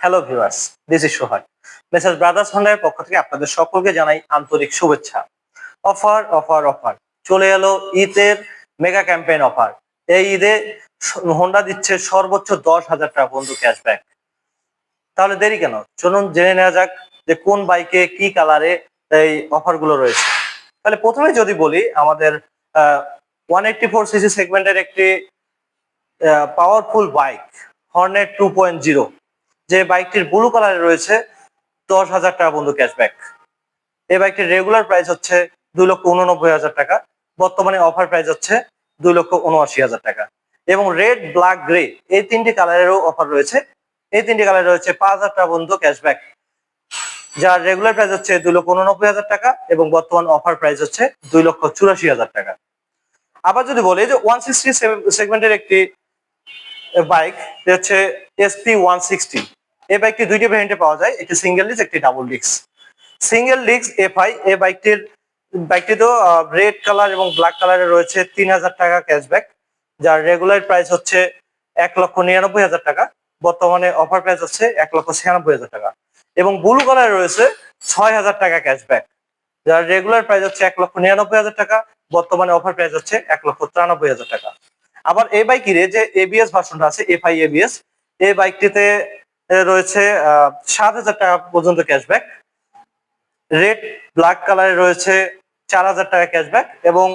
Hello viewers this is Sohag message brothers হন্ডার পক্ষ থেকে আপনাদের সকলকে জানাই আন্তরিক শুভেচ্ছা। অফার অফার অফার চলে এলো ঈদের মেগা ক্যাম্পেইন অফার এই ঈদে হোন্ডা দিচ্ছে সর্বোচ্চ দশ হাজার টাকা পর্যন্ত ক্যাশব্যাক তাহলে দেরি কেন? চলুন জেনে নেওয়া যাক যে কোন বাইকে কি কালারে এই অফারগুলো রয়েছে। তাহলে প্রথমে যদি বলি, আমাদের ওয়ান এইটটি ফোর সিসি সেগমেন্টের একটি powerful bike Hornet two point zero যে বাইকটির ব্লু কালারে রয়েছে দশ হাজার টাকা বন্ধু ক্যাশব্যাক এই বাইকটির রেগুলার প্রাইস হচ্ছে দুই লক্ষ উননব্বই হাজার টাকা। বর্তমানে অফার প্রাইস হচ্ছে দুই লক্ষ উনআশি হাজার টাকা। এবং রেড ব্ল্যাক গ্রে এই তিনটি কালারেরও অফার রয়েছে। এই তিনটি কালার রয়েছে পাঁচ হাজার টাকা বন্ধু ক্যাশব্যাক যার রেগুলার প্রাইস হচ্ছে দুই লক্ষ উননব্বই হাজার টাকা এবং বর্তমান অফার প্রাইস হচ্ছে দুই লক্ষ চুরাশি হাজার টাকা। আবার যদি বলি যে ওয়ান সিক্সটি সেগমেন্টের একটি বাইক হচ্ছে এসপি ওয়ান সিক্সটি এই বাইকটি দুইটি ভ্যারিয়েন্টে পাওয়া যায়, একটি সিঙ্গেল ডিস্ক একটি double disc single disc FI এই বাইকটির বাইকটি তো রেড কালার এবং ব্ল্যাক কালারে রয়েছে তিন হাজার টাকা ক্যাশব্যাক যার রেগুলার প্রাইস হচ্ছে এক লক্ষ নিরানব্বই হাজার টাকা। বর্তমানে অফার প্রাইস হচ্ছে এক লক্ষ ছিয়ানব্বই হাজার টাকা। এবং ব্লু কালারে রয়েছে ছয় হাজার টাকা ক্যাশব্যাক যার রেগুলার প্রাইস হচ্ছে এক লক্ষ নিরানব্বই হাজার টাকা। বর্তমানে অফার প্রাইস হচ্ছে এক লক্ষ তিরানব্বই হাজার টাকা। আবার এই বাইকের যে এবিএস ভার্সনটা আছে এফআই এবিএস এই বাইকটিতে রয়েছে সাত হাজার টাকা পর্যন্ত ক্যাশব্যাক রেড ব্ল্যাক কালারে রয়েছে চার হাজার টাকা ক্যাশব্যাক এবং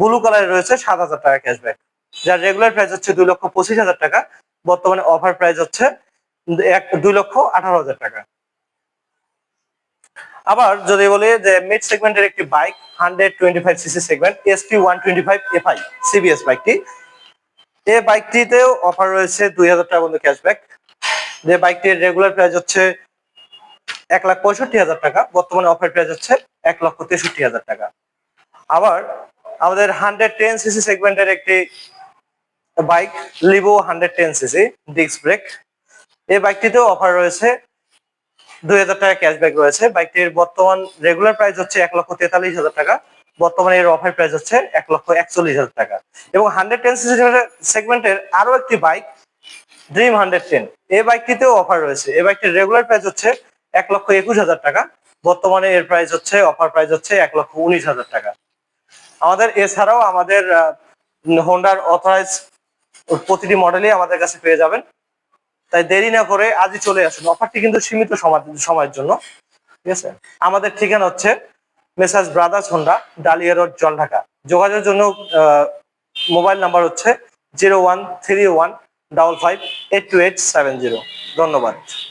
ব্লু কালারে রয়েছে সাত হাজার টাকা ক্যাশব্যাক যার রেগুলার প্রাইস হচ্ছে দুই লক্ষ পঁচিশ হাজার টাকা, বর্তমানে অফার প্রাইস হচ্ছে এক, দুই লক্ষ আঠারো হাজার টাকা। আবার যদি বলি যে মিড সেগমেন্টের একটি bike hundred twenty five CC segment SP one twenty five FI CBS বাইকটি এই বাইকটিতেও অফার রয়েছে দুই হাজার টাকা পর্যন্ত ক্যাশব্যাক যে বাইকটির রেগুলার প্রাইস হচ্ছে এক লাখ পঁয়ষট্টি হাজার টাকা, বর্তমানে অফার প্রাইস হচ্ছে এক লক্ষ তেষট্টি হাজার টাকা। আবার আমাদের হান্ড্রেড টেন সিসি সেগমেন্টের একটি bike Livo hundred ten CC disc brake এই বাইকটিতেও অফার রয়েছে দুই হাজার টাকা ক্যাশব্যাক রয়েছে। বাইকটির বর্তমান রেগুলার প্রাইস হচ্ছে এক লক্ষ তেতাল্লিশ হাজার টাকা, বর্তমানে এর অফার প্রাইস হচ্ছে এক লক্ষ একচল্লিশ হাজার টাকা। এবং হান্ড্রেড টেন সিসি সেগমেন্টের আরও একটি বাইক ড্রিম হান্ড্রেড টেন এই বাইকটিতেও অফার রয়েছে। এই বাইকটির রেগুলার প্রাইস হচ্ছে এক লক্ষ একুশ হাজার টাকা। বর্তমানে এর প্রাইস হচ্ছে অফার প্রাইস হচ্ছে এক লক্ষ উনিশ হাজার টাকা। আমাদের, এছাড়াও আমাদের হোন্ডার অথরাইজ প্রতিটি মডেলই আমাদের কাছে পেয়ে যাবেন। তাই দেরি না করে আজই চলে আসুন। অফারটি কিন্তু সীমিত সময়ের জন্য। ঠিক আছে? আমাদের ঠিকানা হচ্ছে message brothers Honda Dalia road Jaldhaka যোগাযোগের জন্য মোবাইল নাম্বার হচ্ছে zero one three one double five eight two eight seven zero ধন্যবাদ।